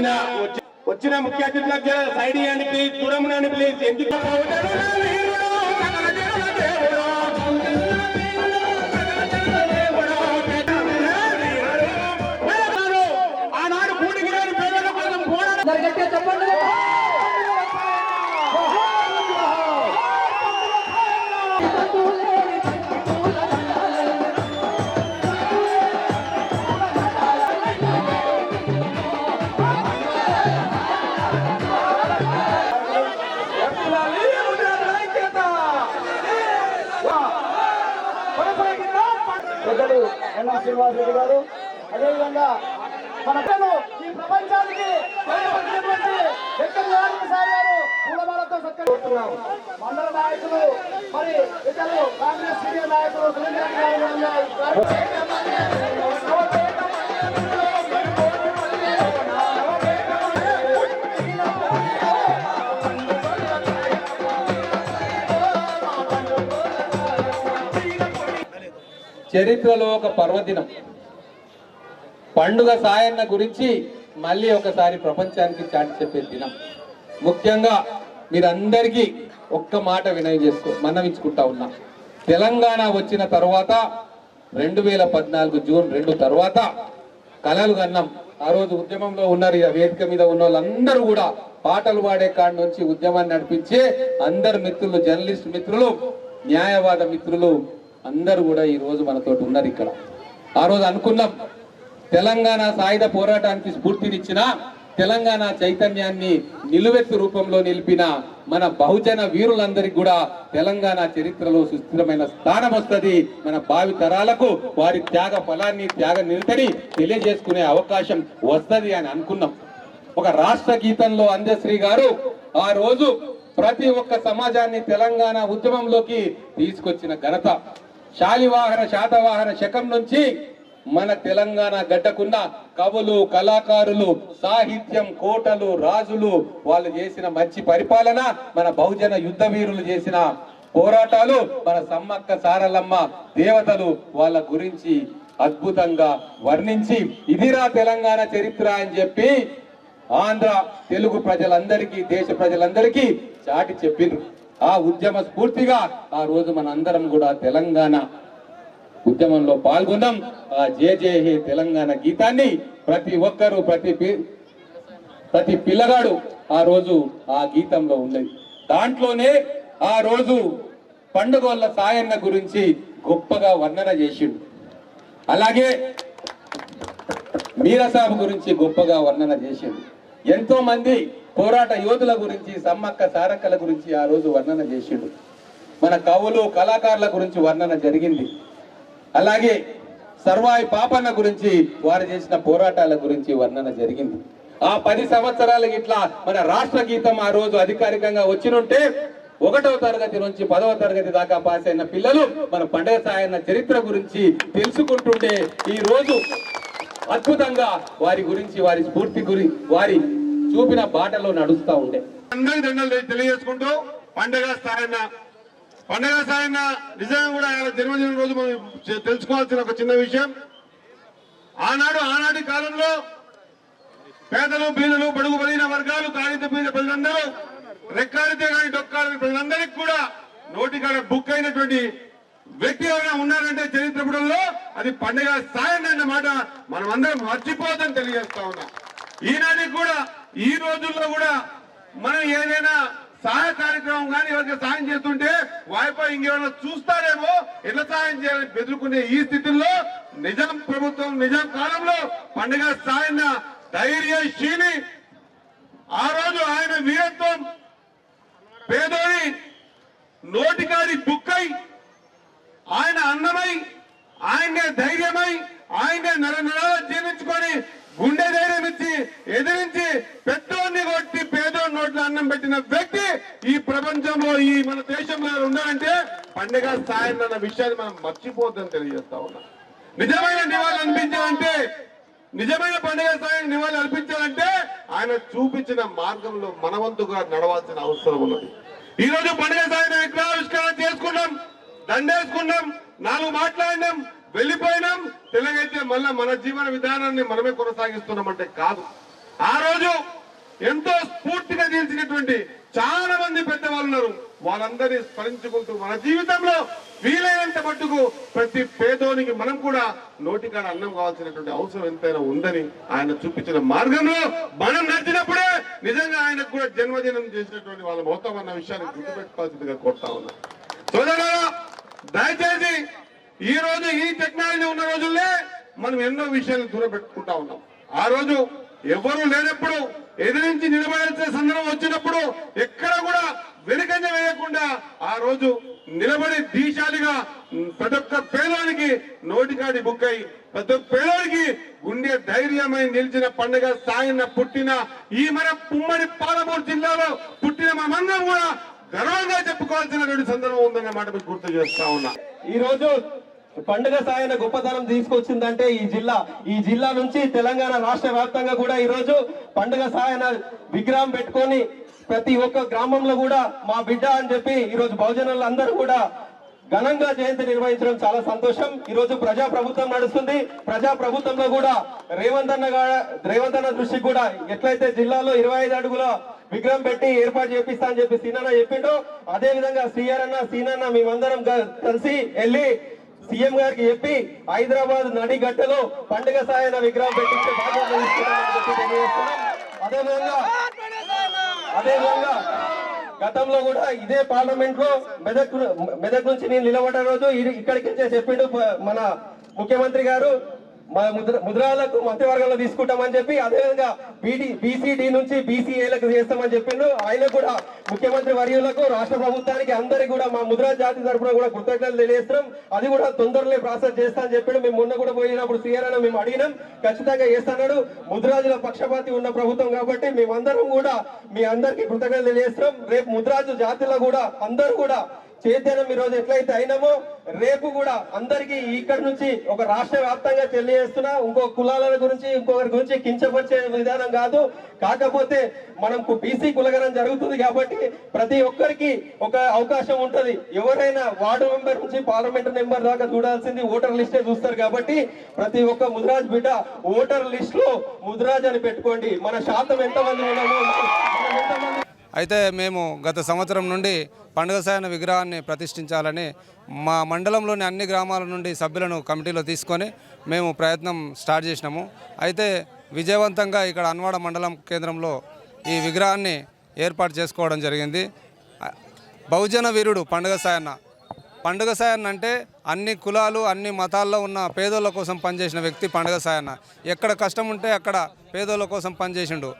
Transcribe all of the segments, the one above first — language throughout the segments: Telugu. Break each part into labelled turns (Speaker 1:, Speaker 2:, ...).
Speaker 1: వచ్చిన వచ్చిన ముఖ్య అతిథులకు సైడ్ ఇవ్వండి ప్లీజ్ దూరం ప్లీజ్ ఎందుకు?
Speaker 2: గారు ఎన్ఆర్ శ్రీనివాస్ రెడ్డి గారు. అదేవిధంగా మన పిల్లలు ఈ ప్రపంచానికి పూలమాలతో సత్కరిస్తున్నాం మండల నాయకులు మరి ఇతరులు కాంగ్రెస్ సీనియర్ నాయకులు సురేంద్ర గారు
Speaker 3: చరిత్రలో ఒక పర్వదినం. పండుగ సాయన్న గురించి మళ్ళీ ఒకసారి ప్రపంచానికి చాటి చెప్పే దినం. ముఖ్యంగా మీరందరికీ ఒక్క మాట వినయ చేసుకో మనవించుకుంటా ఉన్నా. తెలంగాణ వచ్చిన తర్వాత రెండు వేల పద్నాలుగు జూన్ రెండు తర్వాత కళలు కన్నాం. ఆ రోజు ఉద్యమంలో ఉన్నారు ఇక వేదిక మీద ఉన్న వాళ్ళందరూ కూడా పాటలు పాడే కాడి నుంచి ఉద్యమాన్ని నడిపించే అందరు మిత్రులు జర్నలిస్ట్ మిత్రులు న్యాయవాద మిత్రులు అందరూ కూడా ఈ రోజు మనతో ఉన్నారు ఇక్కడ. ఆ రోజు అనుకున్నాం తెలంగాణ సాయుధ పోరాటానికి స్ఫూర్తినిచ్చిన తెలంగాణ చైతన్యాన్ని నిలువెత్తు రూపంలో నిలిపిన మన బహుజన వీరులందరికీ కూడా తెలంగాణ చరిత్రలో సుస్థిరమైన స్థానం వస్తుంది. మన భావి తరాలకు వారి త్యాగ ఫలాన్ని త్యాగ నిరతని తెలియజేసుకునే అవకాశం వస్తది అని అనుకున్నాం. ఒక రాష్ట్ర గీతంలో అందశ్రీ గారు ఆ రోజు ప్రతి ఒక్క సమాజాన్ని తెలంగాణ ఉద్యమంలోకి తీసుకొచ్చిన ఘనత. శాలివాహన శాతవాహన శకం నుంచి మన తెలంగాణ గడ్డకున్న కవులు కళాకారులు సాహిత్యం కోటలు రాజులు వాళ్ళు చేసిన మంచి పరిపాలన మన బహుజన యుద్ధ వీరులు చేసిన పోరాటాలు మన సమ్మక్క సారలమ్మ దేవతలు వాళ్ళ గురించి అద్భుతంగా వర్ణించి ఇదిరా తెలంగాణ చరిత్ర అని చెప్పి ఆంధ్ర తెలుగు ప్రజలందరికీ దేశ ప్రజలందరికీ చాటి చెప్పిండ్రు ఆ ఉద్యమ స్ఫూర్తిగా ఆ రోజు మనందరం కూడా తెలంగాణ ఉద్యమంలో పాల్గొన్నాం. ఆ జే జే హే తెలంగాణ గీతాన్ని ప్రతి ఒక్కరూ ప్రతి పి- ప్రతి పిల్లగాడు ఆ రోజు ఆ గీతంలో ఉండేది. దాంట్లోనే ఆ రోజు పండుగల సాయన్న గురించి గొప్పగా వర్ణన చేసిండు. అలాగే మీరసాబు గురించి గొప్పగా వర్ణన చేసిండు. ఎంతో మంది పోరాట యోధుల గురించి సమ్మక్క సారక్కల గురించి ఆ రోజు వర్ణన చేసిండు. మన కవులు కళాకారుల గురించి వర్ణన జరిగింది. అలాగే సర్వాయి పాపన్న గురించి వారు చేసిన పోరాటాల గురించి వర్ణన జరిగింది. ఆ పది సంవత్సరాలకి ఇట్లా మన రాష్ట్ర గీతం ఆ రోజు అధికారికంగా వచ్చినుంటే ఒకటవ తరగతి నుంచి పదవ తరగతి దాకా పాస్ అయిన పిల్లలు మన పండగ సాయన్న చరిత్ర గురించి తెలుసుకుంటుంటే ఈ రోజు అద్భుతంగా వారి గురించి వారి స్ఫూర్తి గురి వారి చూపిన బాటలో నడుస్తూ ఉండే.
Speaker 1: అందరి దండలు తెలియజేసుకుంటూ పండగ సాయన్న పండగ సాయన్న నిజంగా కూడా ఆయన జన్మదిన రోజు మనం తెలుసుకోవాల్సిన ఒక చిన్న విషయం. ఆనాడు ఆనాటి కాలంలో పేదలు బీదలు బడుగు బలిన వర్గాలు కాగిత బీద ప్రజలందరూ రెక్కాడితే కానీ డొక్కాడితే ప్రజలందరికీ కూడా నోటికాడ బుక్ అయినటువంటి వ్యక్తి ఎవరైనా ఉన్నారంటే చరిత్రపుటంలో అది పండుగ సాయం అన్నమాట మనం అందరం మర్చిపోతాం తెలియజేస్తా ఉన్నాం. ఈనాటికి కూడా ఈ రోజుల్లో కూడా మనం ఏదైనా సహాయ కార్యక్రమం కానీ ఎవరికి సాయం చేస్తుంటే వాయిపా ఇంకేమైనా చూస్తారేమో ఎట్లా సాయం చేయాలని బెదురుకునే ఈ స్థితిలో నిజాం ప్రభుత్వం నిజాం కాలంలో పండుగ సాయన్న ధైర్యశీలి ఆ రోజు ఆయన వీరత్వం పేదోని నోటికాడి బుక్కై ఆయన అన్నమై ఆయనే ధైర్యమై ఆయనే నెల నరాల జీవించుకొని గుండె ధైర్యం ఇచ్చి ఎదిరించి పెద్దోడిని కొట్టి పేదోడి నోట్లో అన్నం పెట్టిన వ్యక్తి ఈ ప్రపంచంలో ఈ మన దేశంలో ఉన్నారంటే పండుగ సాయం అన్న విషయాన్ని మనం మర్చిపోద్దని తెలియజేస్తా ఉన్నా. నిజమైన నివాళులు అనిపించాలంటే నిజమైన పండుగ సాయం నివాళి అర్పించాలంటే ఆయన చూపించిన మార్గంలో మనవంతుగా నడవాల్సిన అవసరం ఉన్నది. ఈ రోజు పండుగ స్థాయిని విగ్రహావిష్కరణ చేసుకున్నాం. దండేసుకున్నాం నాలుగు మాట్లాడినాం వెళ్ళిపోయినాం. తెలంగాణ మళ్ళా మన జీవన విధానాన్ని మనమే కొనసాగిస్తున్నామంటే కాదు. ఆ రోజు ఎంతో స్ఫూర్తిగా నిలిచినటువంటి చాలా మంది పెద్దవాళ్ళు ఉన్నారు. వాళ్ళందరినీ స్మరించుకుంటూ మన జీవితంలో వీలైనంత మట్టుకు ప్రతి పేదోనికి మనం కూడా నోటికాడ అన్నం కావాల్సినటువంటి అవసరం ఎంతైనా ఉందని ఆయన చూపించిన మార్గంలో మనం నడిచినప్పుడే నిజంగా ఆయనకు కూడా జన్మదినం చేసినటువంటి వాళ్ళ మొత్తం అన్న విషయాన్ని గుర్తుపెట్టుకోవాల్సిందిగా కోరుతా ఉన్నా. సోదరా దయచేసి ఈ రోజు ఈ టెక్నాలజీ ఉన్న రోజుల్లో మనం ఎన్నో విషయాలు దూరపెట్టుకుంటా ఉన్నాం. ఆ రోజు ఎవరు లేనప్పుడు ఎదిరించి నిలబడాల్సిన సందర్భం వచ్చినప్పుడు ఎక్కడ కూడా వెనుకంజ వేయకుండా ఆ రోజు నిలబడి దీశాలిగా ప్రతి ఒక్క పేదవానికి నోటికాడి బుక్ అయి ప్రతి ఒక్క పేదవానికి గుండె ధైర్యమై నిలిచిన పండుగ సాయన పుట్టిన ఈ మన ఉమ్మడి పాలమూరు జిల్లాలో పుట్టిన మనమందరం కూడా ఘనంగా చెప్పుకోవాల్సినటువంటి సందర్భం ఉందన్నమాట మీకు గుర్తు చేస్తా ఉన్నా.
Speaker 4: ఈ రోజు పండుగ సాయన గొప్పతనం తీసుకొచ్చిందంటే ఈ జిల్లా. ఈ జిల్లా నుంచి తెలంగాణ రాష్ట్ర వ్యాప్తంగా కూడా ఈ రోజు పండుగ సాయన విగ్రహం పెట్టుకొని ప్రతి ఒక్క గ్రామంలో కూడా మా బిడ్డ అని చెప్పి ఈ రోజు బహుజనులు అందరూ కూడా ఘనంగా జయంతి నిర్వహించడం చాలా సంతోషం. ఈ రోజు ప్రజా ప్రభుత్వం నడుస్తుంది. ప్రజా ప్రభుత్వంలో కూడా రేవంత్ అన్న రేవంత్ అన్న దృష్టికి కూడా ఎట్లయితే జిల్లాలో ఇరవై ఐదు అడుగుల విగ్రహం పెట్టి ఏర్పాటు చేపిస్తా అని చెప్పి సీనన్న చెప్పిండ్రు. అదే విధంగా సీఆర్ అన్న సీనన్న మేమందరం క- కలిసి వెళ్ళి సీఎం గారికి చెప్పి హైదరాబాద్ నడిగడ్డలో పండుగ సాయన విగ్రహం పెట్టించే బాధ్యత అదేవిధంగా అదేవిధంగా గతంలో కూడా ఇదే పార్లమెంట్లో మెదక్ మెదక్ నుంచి నేను నిలబడ్డ రోజు ఇక్కడికి వచ్చే చెప్పిండు మన ముఖ్యమంత్రి గారు. మా ముద్ర ముద్రాలకు మంత్రివర్గంలో తీసుకుంటామని చెప్పి అదేవిధంగా బీడీ బీసీడీ నుంచి బీసీఏలకు చేస్తామని చెప్పిండు. ఆయన కూడా ముఖ్యమంత్రి వర్యులకు రాష్ట్ర ప్రభుత్వానికి అందరికి కూడా మా ముద్రా జాతి తరఫున కూడా కృతజ్ఞతలు తెలియజేస్తున్నాం. అది కూడా తొందరలో ప్రాసెస్ చేస్తా అని చెప్పిండు మేము మొన్న కూడా పోయినప్పుడు సీఆర్ఐ మేము అడిగినాం. ఖచ్చితంగా చేస్తాడు ముద్రాజుల పక్షపాతి ఉన్న ప్రభుత్వం కాబట్టి మేమందరం కూడా మీ అందరికీ కృతజ్ఞతలు తెలియజేస్తున్నాం. రేపు ముద్రాజు జాతిలో కూడా అందరూ కూడా చైతన్యం ఈ రోజు ఎట్లయితే అయినామో రేపు కూడా అందరికీ ఇక్కడ నుంచి ఒక రాష్ట్ర వ్యాప్తంగా తెలియజేస్తున్నా. ఇంకో కులాల గురించి ఇంకొకరి గురించి కించపరిచే విధానం కాదు. కాకపోతే మనం బీసీ కులగనం జరుగుతుంది కాబట్టి ప్రతి ఒక్కరికి ఒక అవకాశం ఉంటుంది. ఎవరైనా వార్డు మెంబర్ నుంచి పార్లమెంట్ మెంబర్ దాకా చూడాల్సింది ఓటర్ లిస్టే చూస్తారు కాబట్టి ప్రతి ఒక్క ముద్రాజ్ బిడ్డ ఓటర్ లిస్ట్లో ముద్రాజ్ అని పెట్టుకోండి. మన శాతం ఎంతమంది ఉన్నామో ఎంతమంది
Speaker 5: అయితే మేము గత సంవత్సరం నుండి పండుగ సాయన విగ్రహాన్ని ప్రతిష్ఠించాలని మా మండలంలోని అన్ని గ్రామాల నుండి సభ్యులను కమిటీలో తీసుకొని మేము ప్రయత్నం స్టార్ట్ చేసినాము. అయితే విజయవంతంగా ఇక్కడ అన్వాడ మండలం కేంద్రంలో ఈ విగ్రహాన్ని ఏర్పాటు చేసుకోవడం జరిగింది. బహుజన వీరుడు పండుగ సాయన్న. పండుగ సాయన్న అంటే అన్ని కులాలు అన్ని మతాల్లో ఉన్న పేదోళ్ళ కోసం పనిచేసిన వ్యక్తి పండుగ సాయన్న. ఎక్కడ కష్టం ఉంటే అక్కడ పేదోళ్ళ కోసం పనిచేసిండు.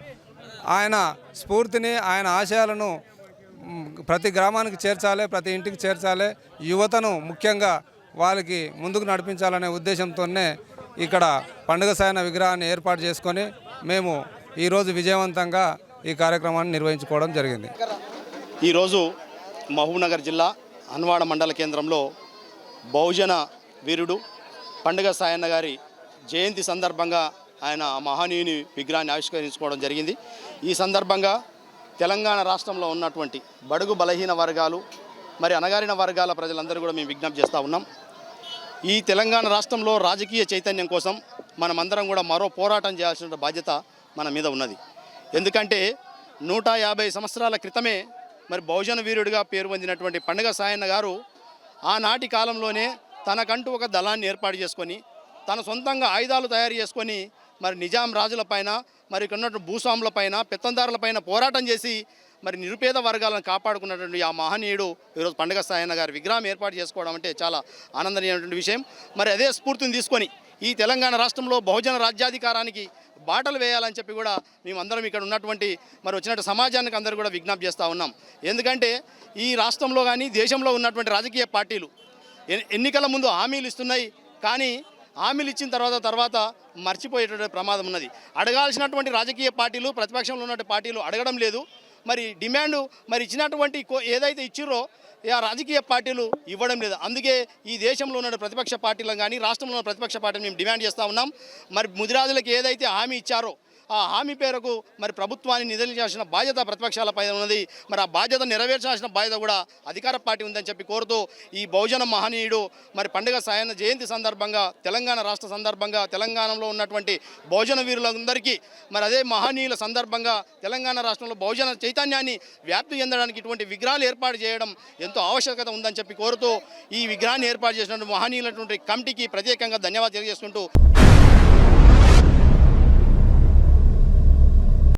Speaker 5: ఆయన స్ఫూర్తిని ఆయన ఆశయాలను ప్రతి గ్రామానికి చేర్చాలి ప్రతి ఇంటికి చేర్చాలి. యువతను ముఖ్యంగా వాళ్ళకి ముందుకు నడిపించాలనే ఉద్దేశంతోనే ఇక్కడ పండుగ సాయన విగ్రహాన్ని ఏర్పాటు చేసుకొని మేము ఈరోజు విజయవంతంగా ఈ కార్యక్రమాన్ని నిర్వహించుకోవడం జరిగింది.
Speaker 6: ఈరోజు మహబూబ్నగర్ జిల్లా అన్వాడ మండల కేంద్రంలో బహుజన వీరుడు పండుగ సాయన్న గారి జయంతి సందర్భంగా ఆయన మహనీయుని విగ్రహాన్ని ఆవిష్కరించుకోవడం జరిగింది. ఈ సందర్భంగా తెలంగాణ రాష్ట్రంలో ఉన్నటువంటి బడుగు బలహీన వర్గాలు మరి అణగారిన వర్గాల ప్రజలందరూ కూడా మేము విజ్ఞప్తి చేస్తూ ఉన్నాం. ఈ తెలంగాణ రాష్ట్రంలో రాజకీయ చైతన్యం కోసం మనమందరం కూడా మరో పోరాటం చేయాల్సిన బాధ్యత మన మీద ఉన్నది. ఎందుకంటే నూట యాభై సంవత్సరాల క్రితమే మరి బహుజన వీరుడిగా పేరు పొందినటువంటి పండుగ సాయన్న గారు ఆనాటి కాలంలోనే తనకంటూ ఒక దళాన్ని ఏర్పాటు చేసుకొని తన సొంతంగా ఆయుధాలు తయారు చేసుకొని మరి నిజాం రాజులపైన మరి ఉన్నటువంటి భూస్వాములపైన పెత్తందారులపైన పోరాటం చేసి మరి నిరుపేద వర్గాలను కాపాడుకున్నటువంటి ఆ మహనీయుడు ఈరోజు పండుగ సాయన్న గారి విగ్రహం ఏర్పాటు చేసుకోవడం అంటే చాలా ఆనందనీయమైనటువంటి విషయం. మరి అదే స్ఫూర్తిని తీసుకొని ఈ తెలంగాణ రాష్ట్రంలో బహుజన రాజ్యాధికారానికి బాటలు వేయాలని చెప్పి కూడా మేమందరం ఇక్కడ ఉన్నటువంటి మరి వచ్చినట్టు సమాజానికి అందరూ కూడా విజ్ఞప్తి చేస్తూ ఉన్నాం. ఎందుకంటే ఈ రాష్ట్రంలో కానీ దేశంలో ఉన్నటువంటి రాజకీయ పార్టీలు ఎన్నికల ముందు హామీలు ఇస్తున్నాయి. కానీ హామీలు ఇచ్చిన తర్వాత తర్వాత మర్చిపోయేటువంటి ప్రమాదం ఉన్నది. అడగాల్సినటువంటి రాజకీయ పార్టీలు ప్రతిపక్షంలో ఉన్నటువంటి పార్టీలు అడగడం లేదు. మరి డిమాండ్ మరి ఇచ్చినటువంటి కో- ఏదైతే ఇచ్చిరో ఆ రాజకీయ పార్టీలు ఇవ్వడం లేదు. అందుకే ఈ దేశంలో ఉన్న ప్రతిపక్ష పార్టీలను కానీ రాష్ట్రంలో ఉన్న ప్రతిపక్ష పార్టీలు మేము డిమాండ్ చేస్తూ ఉన్నాం. మరి ముదిరాజులకు ఏదైతే హామీ ఇచ్చారో ఆ హామీ పేరకు మరి ప్రభుత్వాన్ని నిధులించాల్సిన బాధ్యత ప్రతిపక్షాలపై ఉన్నది. మరి ఆ బాధ్యత నెరవేర్చాల్సిన బాధ్యత కూడా అధికార పార్టీ ఉందని చెప్పి కోరుతూ ఈ బహుజన మహనీయుడు మరి పండుగ సాయన జయంతి సందర్భంగా తెలంగాణ రాష్ట్ర సందర్భంగా తెలంగాణలో ఉన్నటువంటి బహుజన వీరులందరికీ మరి అదే మహనీయుల సందర్భంగా తెలంగాణ రాష్ట్రంలో బహుజన చైతన్యాన్ని వ్యాప్తి చెందడానికి ఇటువంటి విగ్రహాలు ఏర్పాటు చేయడం ఎంతో ఆవశ్యకత ఉందని చెప్పి కోరుతూ ఈ విగ్రహాన్ని ఏర్పాటు చేసినటువంటి మహనీయులటువంటి కమిటీకి ప్రత్యేకంగా ధన్యవాదాలు తెలియజేసుకుంటూ